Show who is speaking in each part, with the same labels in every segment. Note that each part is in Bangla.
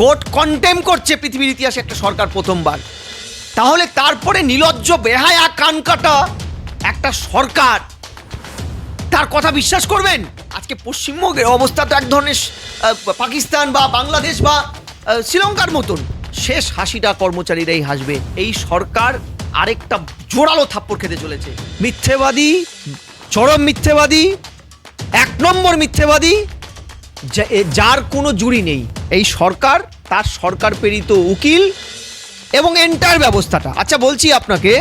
Speaker 1: কোর্ট কন্টেম করছে পৃথিবীর ইতিহাসে একটা সরকার প্রথমবার। তাহলে তারপরে নিলজ্জ বেহায়া কান কাটা একটা সরকার। তার কথা বিশ্বাস করবেন? আজকে পশ্চিমবঙ্গের অবস্থা তো এক ধরনের পাকিস্তান বা বাংলাদেশ বা শ্রীলঙ্কার মতন। শেষ হাসিটা কর্মচারীরাই হাসবে। এই সরকার আরেকটা জোরালো থাপ্পড় খেতে চলেছে। মিথ্যেবাদী, চরম মিথ্যেবাদী, এক নম্বর মিথ্যেবাদী যার কোনো জুড়ি নেই। এই সরকার, তার সরকার প্রেরিত উকিল এবং এন্টার ব্যবস্থাটা। আচ্ছা বলছি আপনাকে,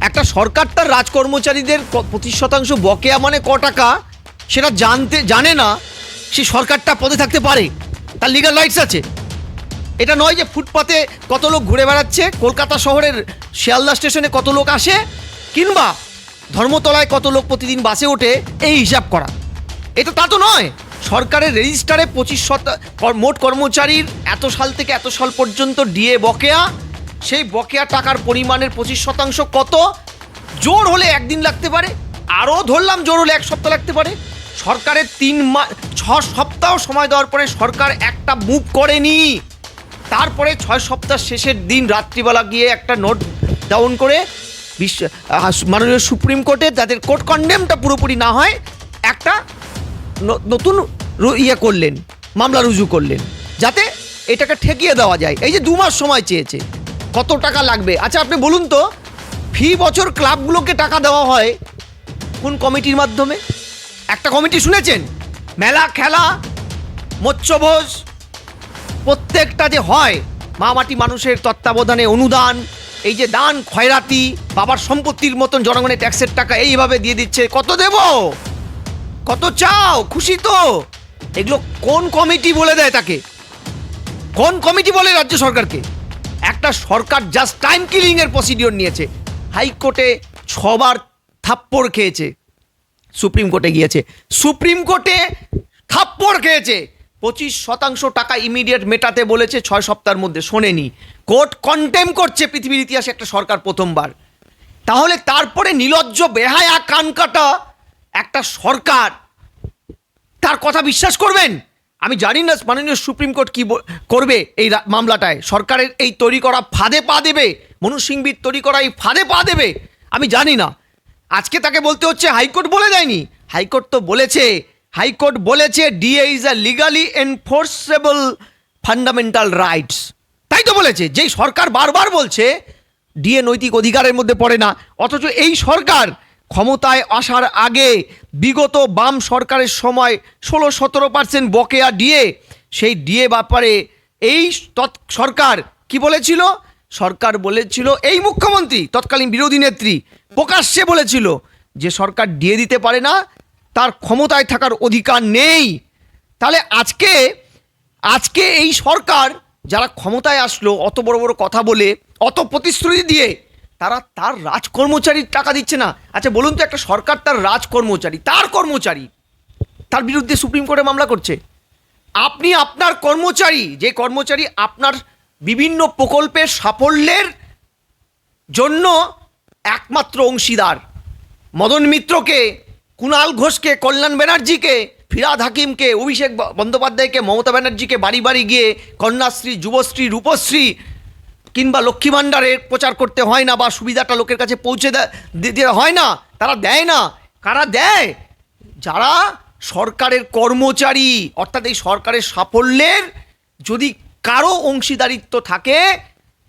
Speaker 1: একটা সরকার তার রাজকর্মচারীদের পঁচিশ শতাংশ বকেয়া মানে ক টাকা, সেটা জানতে, জানে না, সে সরকারটা পদে থাকতে পারে। তার লিগাল রাইটস আছে। এটা নয় যে ফুটপাতে কত লোক ঘুরে বেড়াচ্ছে, কলকাতা শহরের শিয়ালদা স্টেশনে কত লোক আসে, কিংবা ধর্মতলায় কত লোক প্রতিদিন বাসে ওঠে, এই হিসাব করা। এটা তা তো নয়। সরকারের রেজিস্টারে পঁচিশ শত মোট কর্মচারীর এত সাল থেকে এত সাল পর্যন্ত ডিএ বকেয়া। সেই বকেয়া টাকার পরিমাণের পঁচিশ শতাংশ কত? জোর হলে একদিন লাগতে পারে। আরও ধরলাম জোর হলে এক সপ্তাহ লাগতে পারে। সরকারের তিন মাস ছ সপ্তাহ সময় দেওয়ার পরে সরকার একটা মুভ করেনি। তারপরে ছয় সপ্তাহ শেষের দিন রাত্রিবেলা গিয়ে একটা নোট ডাউন করে বিশ্ব মাননীয় সুপ্রিম কোর্টে যাদের কোর্ট কন্ডেমটা পুরোপুরি না হয়। একটা নতুন ইয়ে করলেন, মামলা রুজু করলেন, যাতে এটাকে ঠেকিয়ে দেওয়া যায়। এই যে দু মাস সময় চেয়েছে, কত টাকা লাগবে? আচ্ছা আপনি বলুন তো, ফি বছর ক্লাবগুলোকে টাকা দেওয়া হয় কোন কমিটির মাধ্যমে? একটা কমিটি শুনেছেন? মেলা, খেলা, মৎস্যভোজ, প্রত্যেকটা যে হয় মা মাটি মানুষের তত্ত্বাবধানে অনুদান, এই যে দান, খয়রাতি, বাবার সম্পত্তির মতন জনগণের ট্যাক্সের টাকা এইভাবে দিয়ে দিচ্ছে, কত দেব? কত চাও? খুশি তো? এগুলো কোন কমিটি বলে দেয় তাকে? কোন কমিটি বলে রাজ্য সরকারকে? একটা সরকার জাস্ট টাইম কিলিং এর প্রসিডিওর নিয়েছে। হাইকোর্টে ছবার থাপ্পড় খেয়েছে। সুপ্রিম কোর্টে গিয়েছে। সুপ্রিম কোর্টে থাপ্পড় খেয়েছে। পঁচিশ শতাংশ টাকা ইমিডিয়েট মেটাতে বলেছে, ছয় সপ্তাহের মধ্যে শোনেনি। কোর্ট কন্টেম করছে পৃথিবীর ইতিহাসে একটা সরকার প্রথমবার। তাহলে তারপরে নিলজ্জ বেহায়া কান কাটা একটা সরকার তার কথা বিশ্বাস করবেন? আমি জানি না মাননীয় সুপ্রিম কোর্ট কি করবে এই মামলাটায়। সরকারের এই তৈরি করা ফাঁদে পা দেবে, মনু সিংবির তৈরি করা এই ফাঁদে পা দেবে, আমি জানি না। আজকে তাকে বলতে হচ্ছে হাইকোর্ট বলে দেয়নি। হাইকোর্ট তো বলেছে, হাইকোর্ট বলেছে DA is a legally enforceable fundamental rights তাই তো বলেছে, যেই সরকার বারবার বলছে ডিএ নৈতিক অধিকারের মধ্যে পড়ে না, অথচ এই সরকার ক্ষমতায় আসার আগে বিগত বাম সরকারের সময় ষোলো সতেরো পার্সেন্ট বকেয়া ডিএ সেই ডিএ ব্যাপারে এই তৎ সরকার কি বলেছিল? সরকার বলেছিল, এই মুখ্যমন্ত্রী, তৎকালীন বিরোধী নেত্রী, প্রকাশ্যে বলেছিল যে সরকার ডিএ দিতে পারে না, তার ক্ষমতায় থাকার অধিকার নেই। তাহলে আজকে আজকে এই সরকার যারা ক্ষমতায় আসলো, অত বড় বড় কথা বলে, অত প্রতিশ্রুতি দিয়ে তারা তার রাজকর্মচারীর টাকা দিচ্ছে না। আচ্ছা বলুন তো একটা সরকার তার রাজকর্মচারী, তার কর্মচারী, তার বিরুদ্ধে সুপ্রিম কোর্টে মামলা করছে। আপনি আপনার কর্মচারী, যে কর্মচারী আপনার বিভিন্ন প্রকল্পের সাফল্যের জন্য একমাত্র অংশীদার, মদন মিত্রকে, কুণাল ঘোষকে, কল্যাণ ব্যানার্জিকে, ফিরাদ হাকিমকে, অভিষেক বন্দ্যোপাধ্যায়কে, মমতা ব্যানার্জিকে বাড়ি বাড়ি গিয়ে, কন্যাশ্রী, যুবশ্রী, রূপশ্রী কিংবা লক্ষ্মী ভাণ্ডারের প্রচার করতে হয় না বা সুবিধাটা লোকের কাছে পৌঁছে দে- দিতে হয় না, তারা দেয় না। কারা দেয়? যারা সরকারের কর্মচারী, অর্থাৎ এই সরকারের সাফল্যের যদি কারও অংশীদারিত্ব থাকে,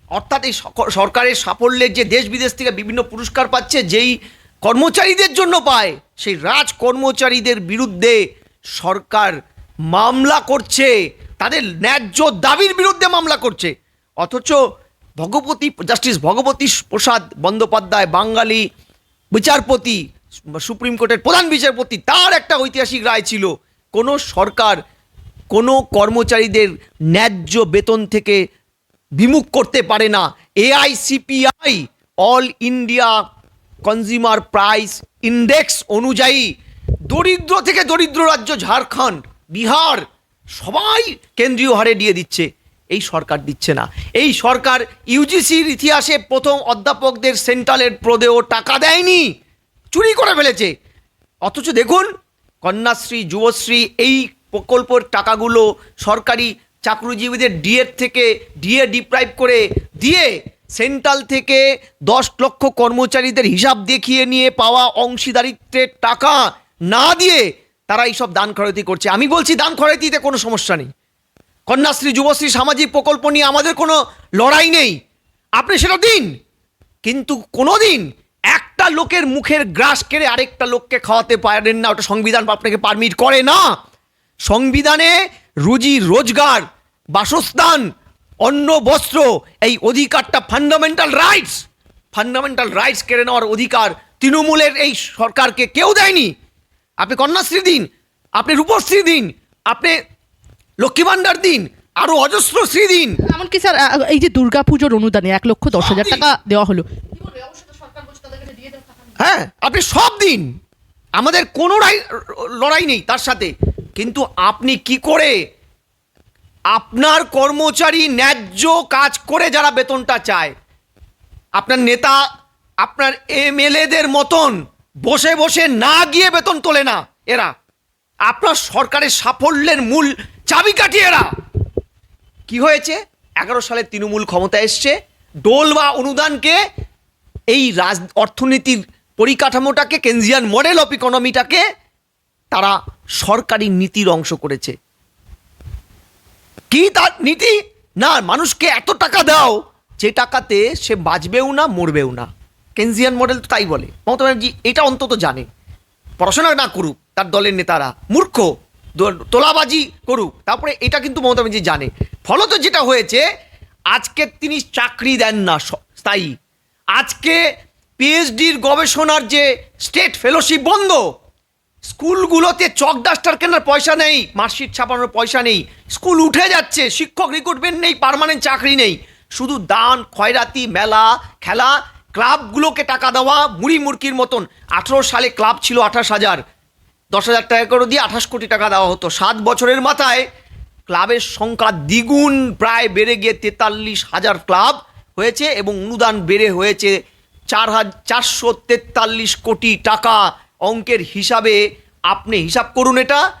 Speaker 1: অর্থাৎ এই সরকারের সাফল্যের যে দেশ বিদেশ থেকে বিভিন্ন পুরস্কার পাচ্ছে, যেই কর্মচারীদের জন্য পায়, সেই রাজ কর্মচারীদের বিরুদ্ধে সরকার মামলা করছে। তাদের ন্যায্য দাবির বিরুদ্ধে মামলা করছে। অথচ ভগবতী জাস্টিস ভগবতী প্রসাদ বন্দ্যোপাধ্যায়, বাঙালি বিচারপতি, সুপ্রিম কোর্টের প্রধান বিচারপতি, তার একটা ঐতিহাসিক রায় ছিল, কোনো সরকার কোনো কর্মচারীদের ন্যায্য বেতন থেকে বিমুখ করতে পারে না। AICPI, all India consumer price index অনুযায়ী দরিদ্র থেকে দরিদ্র রাজ্য ঝাড়খণ্ড, বিহার, সবাই কেন্দ্রীয় হারে দিয়ে দিচ্ছে। এই সরকার দিচ্ছে না। এই সরকার ইউজিসির ইতিহাসে প্রথম অধ্যাপকদের সেন্ট্রালের প্রদেও টাকা দেয়নি, চুরি করে ফেলেছে। অথচ দেখুন, কন্যাশ্রী, যুবশ্রী এই প্রকল্পের টাকাগুলো সরকারি চাকরিজীবীদের ডিএর থেকে, ডিএ ডিপ্রাইভ করে দিয়ে সেন্ট্রাল থেকে দশ লক্ষ কর্মচারীদের হিসাব দেখিয়ে নিয়ে পাওয়া অংশীদারিত্বের টাকা না দিয়ে তারা এইসব দান খরচি করছে। আমি বলছি দান খরচিতে কোনো সমস্যা নেই। কন্যাশ্রী, যুবশ্রী, সামাজিক প্রকল্প নিয়ে আমাদের কোনো লড়াই নেই। আপনি সেটা দিন। কিন্তু কোনোদিন একটা লোকের মুখের গ্রাস কেড়ে আরেকটা লোককে খাওয়াতে পারেন না। ওটা সংবিধান আপনাকে পারমিট করে না। সংবিধানে রুজি, রোজগার, বাসস্থান, অন্ন, বস্ত্র, এই অধিকারটা ফান্ডামেন্টাল রাইটস ফান্ডামেন্টাল রাইটস কেড়ে নেওয়ার অধিকার তৃণমূলের এই সরকারকে কেউ দেয়নি। আপনি কন্যাশ্রী দিন, আপনি রূপশ্রী দিন, আপনি লক্ষ্মী ভাণ্ডার দিন আরও অজস্র শ্রী দিন
Speaker 2: এমনকি স্যার এই যে দুর্গাপুজোর অনুদানে এক লক্ষ দশ হাজার টাকা দেওয়া হলো।
Speaker 1: হ্যাঁ আপনি সব দিন। আমাদের কোনো লড়াই নেই তার সাথে। কিন্তু আপনি কি করে আপনার কর্মচারী ন্যায্য কাজ করে যারা বেতনটা চায়? আপনার নেতা আপনার এমএলএদের মতন বসে বসে না গিয়ে বেতন তোলে না এরা। আপনার সরকারের সাফল্যের মূল চাবিকাঠি এরা। কি হয়েছে? এগারো সালে তৃণমূল ক্ষমতা এসছে। ডোল বা অনুদানকে, এই রাজ, অর্থনীতির পরিকাঠামোটাকে, কেনজিয়ান মডেল অফ ইকোনমিটাকে তারা সরকারি নীতির অংশ করেছে। কি তার নীতি? না, মানুষকে এত টাকা দাও, যে টাকাতে সে বাঁচবেও না, মরবেও না। কেনজিয়ান মডেল তো তাই বলে। মমতা ব্যানার্জি এটা অন্তত জানে। পড়াশোনা না করুক, তার দলের নেতারা। মূর্খ। তোলাবাজি করুক। তারপরে এটা কিন্তু মমতা ব্যানার্জি জানে। ফলত যেটা হয়েছে, আজকে তিনি চাকরি দেন না স্থায়ী। আজকে পিএইচডির গবেষণার যে স্টেট ফেলোশিপ বন্ধ, স্কুলগুলোতে চক ডাস্টার কেনার পয়সা নেই, মার্কশিট ছাপানোর পয়সা নেই, স্কুল উঠে যাচ্ছে, শিক্ষক রিক্রুটমেন্ট নেই, পার্মানেন্ট চাকরি নেই। শুধু দান, খয়রাতি, মেলা, খেলা, ক্লাবগুলোকে টাকা দেওয়া, মুড়ি মুরকির মতন। আঠেরো সালে ক্লাব ছিল আঠাশ হাজার। দশ হাজার টাকা করে দিয়ে আঠাশ কোটি টাকা দেওয়া হতো। সাত বছরের মাথায় ক্লাবের সংখ্যা দ্বিগুণ প্রায় বেড়ে গিয়ে তেতাল্লিশ হাজার ক্লাব হয়েছে এবং অনুদান বেড়ে হয়েছে চার হাজার চারশো তেতাল্লিশ কোটি টাকা অঙ্কের হিসাবে। আপনি হিসাব করুন এটা।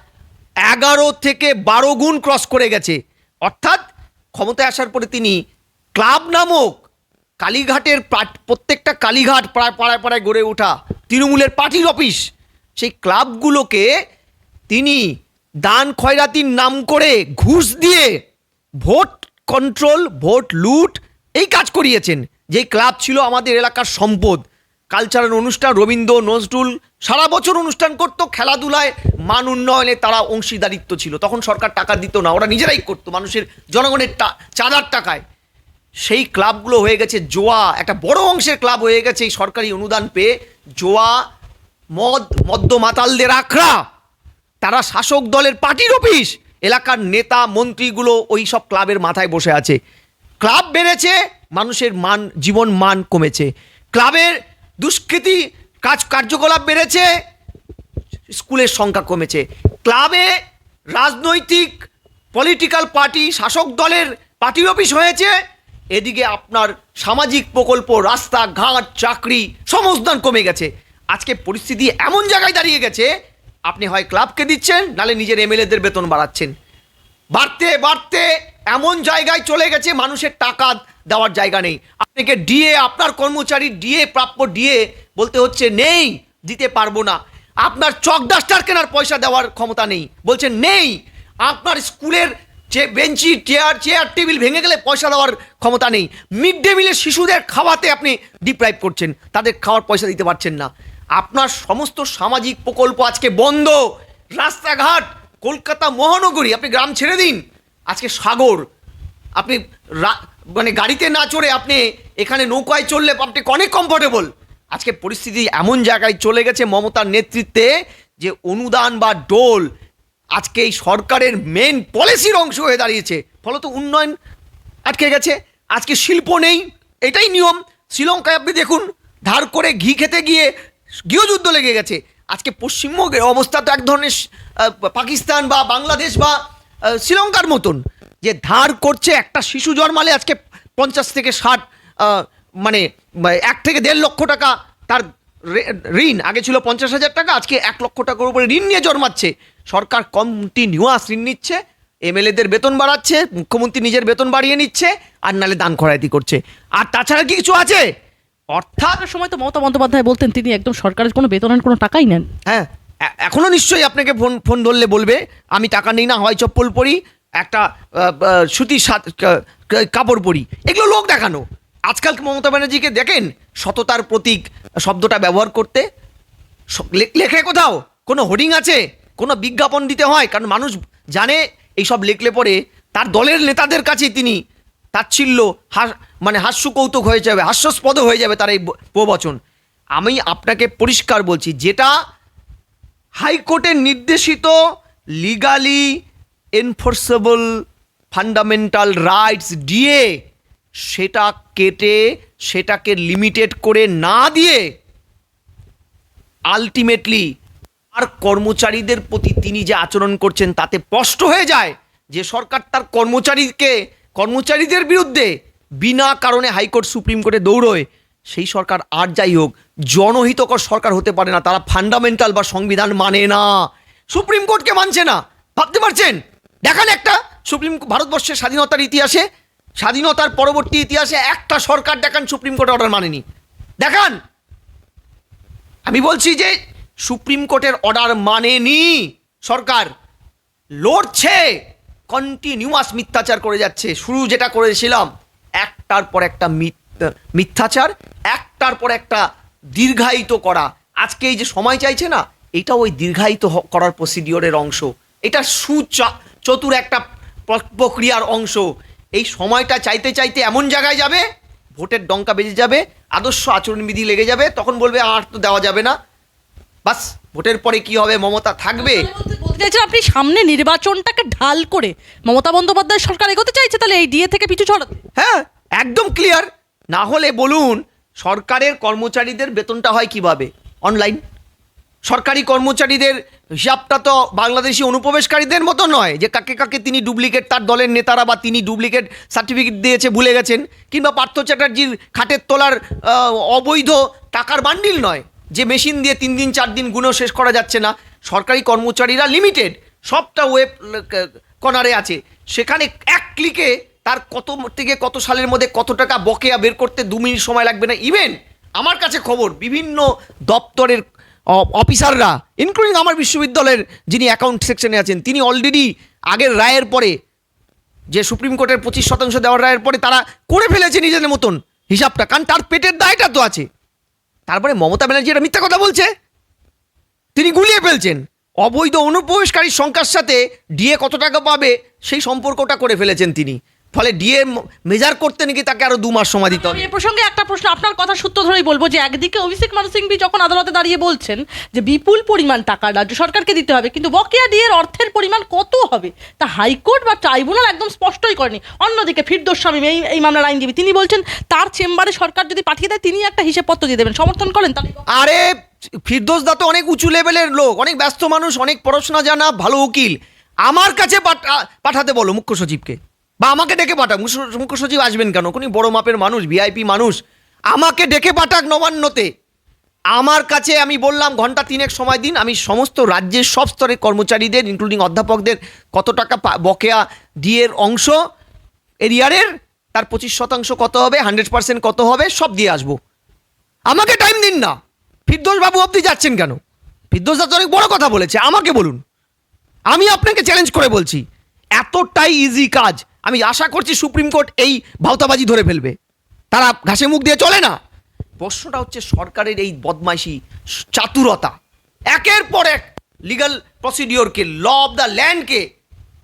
Speaker 1: এগারো থেকে বারো গুণ ক্রস করে গেছে। অর্থাৎ ক্ষমতায় আসার পরে তিনি ক্লাব নামক কালীঘাটের প্রা- প্রত্যেকটা কালীঘাট প্রায় পাড়ায় পাড়ায় গড়ে ওঠা। তৃণমূলের পার্টির অফিস। সেই ক্লাবগুলোকে তিনি দান খয়রাতির নাম করে ঘুষ দিয়ে ভোট কন্ট্রোল, ভোট লুট এই কাজ করিয়েছেন। যেই ক্লাব ছিল আমাদের এলাকার সম্পদ। কালচারাল অনুষ্ঠান, রবীন্দ্র, নজরুল, সারা বছর অনুষ্ঠান করতো, খেলাধুলায় মান উন্নয়নে তারা অংশীদারিত্ব ছিল। তখন সরকার টাকা দিত না, ওরা নিজেরাই করতো, মানুষের, জনগণের চাঁদার টাকায়। সেই ক্লাবগুলো হয়ে গেছে জোয়া, একটা বড় অংশের ক্লাব হয়ে গেছে এই সরকারি অনুদান পেয়ে। জোয়া মদ মদ্য মাতালদের আখড়া। তারা শাসক দলের পার্টির অফিস। এলাকার নেতা, মন্ত্রীগুলো ওই সব ক্লাবের মাথায় বসে আছে। ক্লাব বেড়েছে, মানুষের মান, জীবন মান কমেছে। ক্লাবের দুষ্কৃতি কাজ, কার্যকলাপ বেড়েছে, স্কুলের সংখ্যা কমেছে। ক্লাবে রাজনৈতিক পলিটিক্যাল পার্টি শাসক দলের পার্টি অফিস হয়েছে। এদিকে আপনার সামাজিক প্রকল্প, রাস্তাঘাট, চাকরি সমস্ত কমে গেছে। আজকে পরিস্থিতি এমন জায়গায় দাঁড়িয়ে গেছে, আপনি হয় ক্লাবকে দিচ্ছেন, নালে নিজের এমএলএদের বেতন বাড়াচ্ছেন। বাড়তে বাড়তে এমন জায়গায় চলে গেছে, মানুষের টাকা দেওয়ার জায়গা নেই। আপনাকে ডিএ, আপনার কর্মচারী ডিএ, প্রাপ্য ডিএ বলতে হচ্ছে, নেই, দিতে পারব না। আপনার চক ডাস্টার কেনার পয়সা দেওয়ার ক্ষমতা নেই। বলছেন, নেই। আপনার স্কুলের যে বেঞ্চি, চেয়ার চেয়ার, টেবিল ভেঙে গেলে পয়সা দেওয়ার ক্ষমতা নেই। মিড ডে মিলের শিশুদের খাওয়াতে আপনি ডিপ্রাইভ করছেন। তাদের খাওয়ার পয়সা দিতে পারছেন না। আপনার সমস্ত সামাজিক প্রকল্প আজকে বন্ধ। রাস্তাঘাট, কলকাতা মহানগরী, আপনি গ্রাম ছেড়ে দিন। আজকে সাগর, আপনি মানে গাড়িতে না চড়ে আপনি এখানে নৌকায় চললে আপনি অনেক কমফোর্টেবল আজকে পরিস্থিতি এমন জায়গায় চলে গেছে মমতার নেতৃত্বে যে অনুদান বা ডোল আজকে এই সরকারের মেন পলিসির অংশ হয়ে দাঁড়িয়েছে। ফলত উন্নয়ন আটকে গেছে। আজকে শিল্প নেই, এটাই নিয়ম। শ্রীলঙ্কায় আপনি দেখুন, ধার করে ঘি খেতে গিয়ে গৃহযুদ্ধ লেগে গেছে। আজকে পশ্চিমবঙ্গের অবস্থা তো এক ধরনের পাকিস্তান বা বাংলাদেশ বা শ্রীলঙ্কার মতন। যে ধার করছে একটা শিশু জন্মালে আজকে পঞ্চাশ থেকে ষাট মানে এক থেকে দেড় লক্ষ টাকা তার ঋণ। আগে ছিল পঞ্চাশ হাজার টাকা, আজকে এক লক্ষ টাকার উপরে ঋণ নিয়ে জন্মাচ্ছে। সরকার কন্টিনিউয়াস ঋণ নিচ্ছে, এমএলএদের বেতন বাড়াচ্ছে, মুখ্যমন্ত্রী নিজের বেতন বাড়িয়ে নিচ্ছে, আর নালে দান খরাইতি করছে। আর তাছাড়া কি কিছু আছে? অর্থাৎ
Speaker 2: সময় তো মমতা বন্দ্যোপাধ্যায় বলতেন, তিনি একদম সরকারের কোনো বেতনের কোনো টাকাই নেন।
Speaker 1: হ্যাঁ এ- এখনও নিশ্চয়ই আপনাকে ফোন ফোন ধরলে বলবে, আমি টাকা নিই না, হয় চপ্পল পরি, একটা সুতির কাপড় পরি। এগুলো লোক দেখানো। আজকাল মমতা ব্যানার্জিকে দেখেন? সততার প্রতীক, শব্দটা ব্যবহার করতে। লেখে কোথাও? কোনো হোর্ডিং আছে? কোনো বিজ্ঞাপন দিতে হয়? কারণ মানুষ জানে, এইসব লেখলে পরে তার দলের নেতাদের কাছে তিনি তাচ্ছিল্য, হাস মানে হাস্য কৌতুক হয়ে যাবে, হাস্যস্পদ হয়ে যাবে তার এই প্রবচন। আমি আপনাকে পরিষ্কার বলছি, যেটা হাইকোর্টের নির্দেশিত লিগালি এনফোর্সেবল ফান্ডামেন্টাল রাইটস দিয়ে সেটা কেটে, সেটাকে লিমিটেড করে না দিয়ে আলটিমেটলি আর কর্মচারীদের প্রতি তিনি যে আচরণ করছেন তাতে স্পষ্ট হয়ে যায় যে সরকার তার কর্মচারীকে, কর্মচারীদের বিরুদ্ধে বিনা কারণে হাইকোর্ট সুপ্রিম কোর্টে দৌড়োয়, সেই সরকার আর যাই হোক, জনহিতকর সরকার হতে পারে না, তারা ফান্ডামেন্টাল বা সংবিধান মানে না। সুপ্রিম কোর্টকে মানছে না। ভাবতে পারছেন? দেখান একটা। সুপ্রিম ভারতবর্ষের স্বাধীনতার ইতিহাসে, স্বাধীনতার পরবর্তী ইতিহাসে একটা সরকার দেখান সুপ্রিম কোর্ট অর্ডার মানেনি। দেখান! আমি বলছি যে, সুপ্রিম কোর্টের অর্ডার মানেনি। সরকার লড়ছে কন্টিনিউয়াস মিথ্যাচার করে যাচ্ছে। শুরু যেটা করেছিলাম একটার পর একটা মিথ্যা- মিথ্যাচার, একটার পর একটা দীর্ঘায়িত করা। আজকে এই যে সময় চাইছে না এটা ওই দীর্ঘায়িত করার প্রসিডিওরের অংশ। এটা সুচা, চতুর একটা প্র- প্রক্রিয়ার অংশ। এই সময়টা চাইতে চাইতে এমন জায়গায় যাবে, ভোটের ডঙ্কা বেজে যাবে, আদর্শ আচরণবিধি লেগে যাবে, তখন বলবে আর তো দেওয়া যাবে না। বাস, ভোটের পরে কি হবে, মমতা থাকবে?
Speaker 2: বলতে চাইছেন আপনি সামনে নির্বাচনটাকে ঢাল করে মমতা বন্দ্যোপাধ্যায় সরকার এগোতে চাইছে, তাহলে এই ডিএ থেকে পিছু ছড়াতে
Speaker 1: হ্যাঁ একদম ক্লিয়ার না হলে বলুন, সরকারের কর্মচারীদের বেতনটা হয় কীভাবে? অনলাইন সরকারি কর্মচারীদের হিসাবটা তো বাংলাদেশি অনুপ্রবেশকারীদের মতো নয়, যে কাকে কাকে তিনি ডুপ্লিকেট তার দলের নেতারা বা তিনি ডুপ্লিকেট সার্টিফিকেট দিয়েছে ভুলে গেছেন, কিংবা পার্থ চ্যাটার্জির খাটের তোলার অবৈধ টাকার বান্ডিল নয়। যে মেশিন দিয়ে তিন দিন, চার দিন গুণও শেষ করা যাচ্ছে না। সরকারি কর্মচারীরা লিমিটেড সবটা ওয়েব কর্নারে আছে। সেখানে এক ক্লিকে তার কত থেকে কত সালের মধ্যে কত টাকা বকেয়া বের করতে দু মিনিট সময় লাগবে না। ইভেন আমার কাছে খবর, বিভিন্ন দপ্তরের অফিসাররা ইনক্লুডিং আমার বিশ্ববিদ্যালয়ের যিনি অ্যাকাউন্ট সেকশনে আছেন, তিনি অলরেডি আগের রায়ের পরে, যে সুপ্রিম কোর্টের পঁচিশ শতাংশ দেওয়ার রায়ের পরে তারা করে ফেলেছে নিজেদের মতন হিসাবটা। কারণ তার পেটের দায়টা তো আছে। তারপরে মমতা ব্যানার্জি এটা মিথ্যা কথা বলছে। তিনি গুলিয়ে ফেলছেন। অবৈধ অনুপ্রবেশকারীর সংখ্যার সাথে ডিএ কত টাকা পাবে সেই সম্পর্কটা করে ফেলেছেন তিনি। ফলে ডিএ মেজার করতে নাকি তাকে আরও দু মাস সময় দিতে হবে।
Speaker 2: আমি এ প্রসঙ্গে একটা প্রশ্ন আপনার কথা সূত্র ধরেই বলব যে একদিকে অভিষেক মানু সিংভি যখন আদালতে দাঁড়িয়ে বলছেন যে বিপুল পরিমাণ টাকা রাজ্য সরকারকে দিতে হবে কিন্তু বকেয়া দিয়ে অর্থের পরিমাণ কত হবে? তা হাইকোর্ট বা ট্রাইব্যুনাল একদম স্পষ্টই করেনি। অন্যদিকে ফিরদোস স্বামী এই এই মামলার আইনজীবী তিনি বলছেন তার চেম্বারে সরকার যদি পাঠিয়ে দেয় তিনি একটা হিসেবপত্র দিয়ে দেবেন। সমর্থন করেন তাহলে?
Speaker 1: আরে ফিরদোস দা তো অনেক উঁচু লেভেলের লোক অনেক ব্যস্ত মানুষ অনেক পড়াশোনা জানা ভালো উকিল। আমার কাছে পাঠা- পাঠাতে বলো মুখ্য সচিবকে। বা আমাকে ডেকে পাঠাক। মুখ্য- সচিব আসবেন কেন? উনি বড় মাপের মানুষ ভিআইপি মানুষ, আমাকে ডেকে পাঠাক নবান্নতে। আমার কাছে আমি বললাম, ঘণ্টা তিনেক সময় দিন, আমি সমস্ত রাজ্যের সব স্তরের কর্মচারীদের ইনক্লুডিং অধ্যাপকদের, কত টাকা বকেয়া ডিএর অংশ এরিয়ারের তার পঁচিশ শতাংশ কত হবে হান্ড্রেড পার্সেন্ট কত হবে, সব দিয়ে আসব। আমাকে টাইম দিন না। ফিরদোস বাবু অবধি যাচ্ছেন কেন? তো অনেক বড় কথা বলেছে, আমাকে বলুন। আমি আপনাকে চ্যালেঞ্জ করে বলছি। এতটাই ইজি কাজ। আমি আশা করছি সুপ্রিম কোর্ট এই ভাওতাবাজি ধরে ফেলবে। তারা ঘাসে মুখ দিয়ে চলে না। প্রশ্নটা হচ্ছে সরকারের এই বদমাইশি চাতুরতা। একের পর এক লিগাল প্রসিডিওরকে ল অফ দ্য ল্যান্ডকে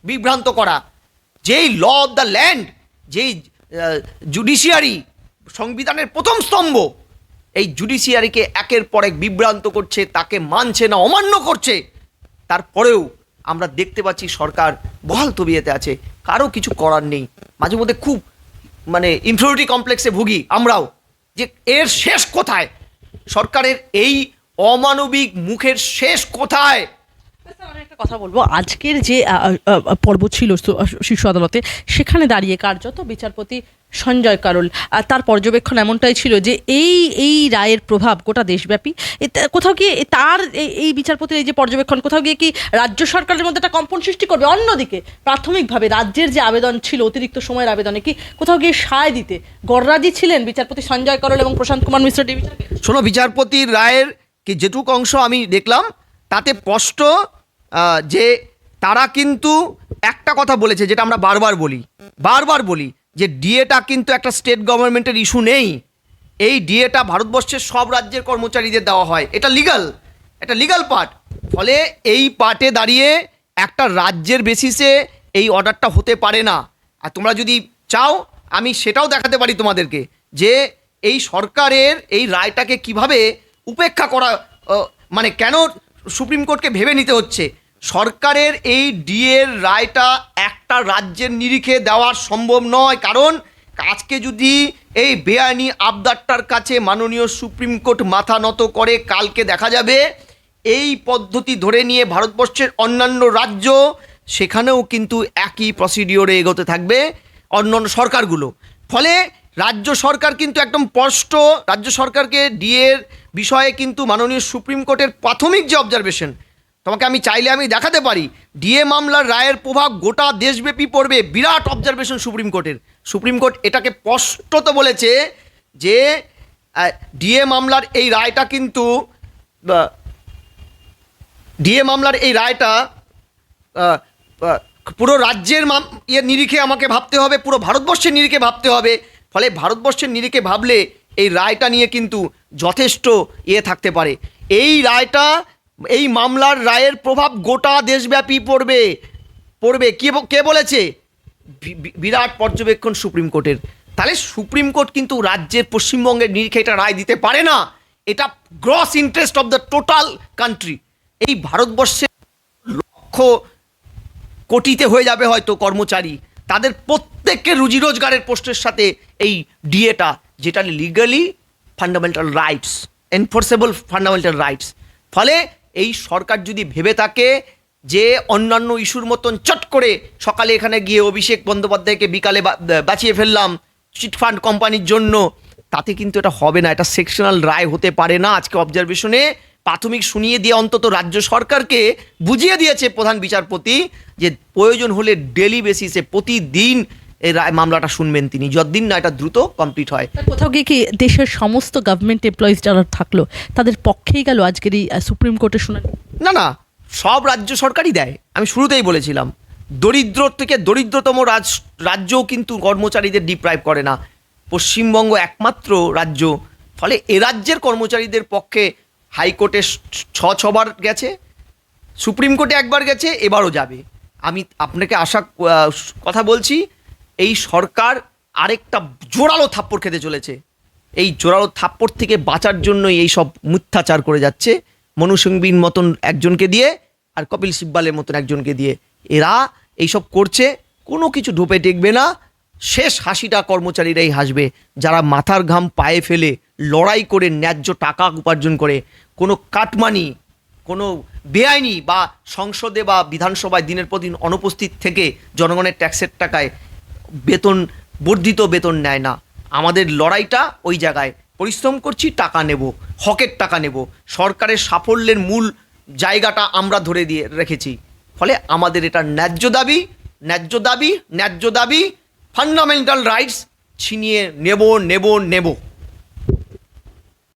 Speaker 1: বিভ্রান্ত করা। যেই ল অফ দ্য ল্যান্ড যেই জুডিশিয়ারি সংবিধানের প্রথম স্তম্ভ, এই জুডিশিয়ারিকে একের পর এক বিভ্রান্ত করছে, তাকে মানছে না, অমান্য করছে। তারপরেও আমরা দেখতে পাচ্ছি সরকার বহাল তবিয়েতে আছে। কারও কিছু করার নেই। মাঝে মধ্যে খুব মানে ইনফিউরিটি কমপ্লেক্সে ভুগি আমরাও। যে এর শেষ কোথায়? সরকারের এই অমানবিক মুখের শেষ কোথায়?
Speaker 2: কথা বলব। আজকের যে পর্ব ছিল শীর্ষ আদালতে, সেখানে দাঁড়িয়ে কার্যত বিচারপতি সঞ্জয় কারোল। আর তার পর্যবেক্ষণ এমনটাই ছিল যে, এই এই রায়ের প্রভাব গোটা দেশব্যাপী। কোথাও গিয়ে তার এই- বিচারপতির এই যে পর্যবেক্ষণ, কোথাও গিয়ে কি রাজ্য সরকারের মধ্যে একটা কম্পন সৃষ্টি করবে? অন্যদিকে, প্রাথমিকভাবে রাজ্যের যে আবেদন ছিল, অতিরিক্ত সময়ের আবেদনে কি কোথাও গিয়ে সায় দিতে গররাজি ছিলেন বিচারপতি সঞ্জয় করল এবং প্রশান্ত কুমার মিশ্র ডিভিশনকে
Speaker 1: শোনো, বিচারপতির রায়ের কি যেটুকু অংশ আমি দেখলাম, তাতে স্পষ্ট যে তারা কিন্তু একটা কথা বলেছে, যেটা আমরা বারবার বলি বারবার বলি, যে ডিএটা কিন্তু একটা স্টেট গভর্নমেন্টের ইস্যু নেই। এই ডিএটা ভারতবর্ষের সব রাজ্যের কর্মচারীদের দেওয়া হয়। এটা লিগাল এটা লিগাল পার্ট। ফলে এই পার্টে দাঁড়িয়ে একটা রাজ্যের বেসিসে এই অর্ডারটা হতে পারে না। আর তোমরা যদি চাও, আমি সেটাও দেখাতে পারি তোমাদেরকে, যে এই সরকারের এই রায়টাকে কীভাবে উপেক্ষা করা মানে কেন সুপ্রিম কোর্টকে ভেবে নিতে হচ্ছে। সরকারের এই ডিএর রায়টা একটা রাজ্যের নিরিখে দেওয়ার সম্ভব নয়। কারণ আজকে যদি এই বেআইনি আবদারটার কাছে মাননীয় সুপ্রিম কোর্ট মাথা নত করে, কালকে দেখা যাবে এই পদ্ধতি ধরে নিয়ে ভারতবর্ষের অন্যান্য রাজ্য, সেখানেও কিন্তু একই প্রসিডিওরে এগোতে থাকবে অন্যান্য সরকারগুলো। ফলে রাজ্য সরকার কিন্তু একদম স্পষ্ট। রাজ্য সরকারকে ডিএর বিষয়ে কিন্তু মাননীয় সুপ্রিম কোর্টের প্রাথমিক যে অবজারভেশন তোমাকে আমি চাইলে আমি দেখাতে পারি। ডিএ মামলার রায়ের প্রভাব গোটা দেশব্যাপী পড়বে, বিরাট অবজারভেশন সুপ্রিম কোর্টের। সুপ্রিম কোর্ট এটাকে স্পষ্টত বলেছে যে ডিএ মামলার এই রায়টা কিন্তু ডিএ মামলার এই রায়টা পুরো রাজ্যের ইয়ে নিরিখে আমাকে ভাবতে হবে, পুরো ভারতবর্ষের নিরিখে ভাবতে হবে। ফলে ভারতবর্ষের নিরিখে ভাবলে এই রায়টা নিয়ে কিন্তু যথেষ্ট ইয়ে থাকতে পারে। এই রায়টা, এই মামলার রায়ের প্রভাব গোটা দেশব্যাপী পড়বে পড়বে। কে কে বলেছে? বিরাট পর্যবেক্ষণ সুপ্রিম কোর্টের। তাহলে সুপ্রিম কোর্ট কিন্তু রাজ্যের পশ্চিমবঙ্গের নিরিখে এটা রায় দিতে পারে না। এটা gross interest of the total country. এই ভারতবর্ষের লক্ষ কোটিতে হয়ে যাবে হয়তো কর্মচারী। তাদের প্রত্যেকের রুজি রোজগারের পোস্টের সাথে এই ডিএটা, যেটা legally fundamental rights enforceable fundamental rights ফলে এই সরকার যদি ভেবে থাকে যে অন্যান্য ইস্যুর মতন চট করে সকালে এখানে গিয়ে অভিষেক বন্দ্যোপাধ্যায়কে বিকালে বাঁচিয়ে ফেললাম চিটফান্ড কোম্পানির জন্য, তাতে কিন্তু এটা হবে না। এটা সেকশনাল রায় হতে পারে না আজকে অবজারভেশনে প্রাথমিক শুনিয়ে দিয়ে অন্তত রাজ্য সরকারকে বুঝিয়ে দিয়েছে প্রধান বিচারপতি যে প্রয়োজন হলে ডেলি বেসিসে প্রতিদিন এই রায় মামলাটা শুনবেন তিনি যতদিন না এটা দ্রুত কমপ্লিট হয়।
Speaker 2: কোথাও গিয়ে কি দেশের সমস্ত গভর্নমেন্ট এমপ্লয়িজ যারা থাকল তাদের পক্ষেই গেল আজকের এই সুপ্রিম কোর্টে শুনানি?
Speaker 1: না না সব রাজ্য সরকারই দেয়। আমি শুরুতেই বলেছিলাম দরিদ্র থেকে দরিদ্রতম রাজ রাজ্যও কিন্তু কর্মচারীদের ডিপ্রাইভ করে না। পশ্চিমবঙ্গ একমাত্র রাজ্য ফলে এ রাজ্যের কর্মচারীদের পক্ষে হাইকোর্টে ছ ছবার গেছে, সুপ্রিম কোর্টে একবার গেছে, এবারও যাবে। আমি আপনাকে আশা কথা বলছি, এই সরকার আরেকটা জোরালো থাপ্পড় খেতে চলেছে। এই জোরালো থাপ্পড় থেকে বাঁচার জন্যই এই সব মিথ্যাচার করে যাচ্ছে। মনু সিংবিন মতন একজনকে দিয়ে আর কপিল সিব্বালের মতন একজনকে দিয়ে এরা এইসব করছে। কোনো কিছু ঢোপে টেকবে না। শেষ হাসিটা কর্মচারীরাই হাসবে। যারা মাথার ঘাম পায়ে ফেলে লড়াই করে ন্যায্য টাকা উপার্জন করে কোনো কাটমানি, কোনো বেআইনি বা সংসদে বা বিধানসভায় দিনের পর দিন অনুপস্থিত থেকে জনগণের ট্যাক্সের টাকায় বেতন, বর্ধিত বেতন নেয় না। আমাদের লড়াইটা ওই জায়গায়। পরিশ্রম করছি, টাকা নেব, হকের টাকা নেব। সরকারের সাফল্যের মূল জায়গাটা আমরা ধরে দিয়ে রেখেছি। ফলে আমাদের এটা ন্যায্য দাবি ন্যায্য দাবি ন্যায্য দাবি ফান্ডামেন্টাল রাইটস ছিনিয়ে নেব নেব নেব।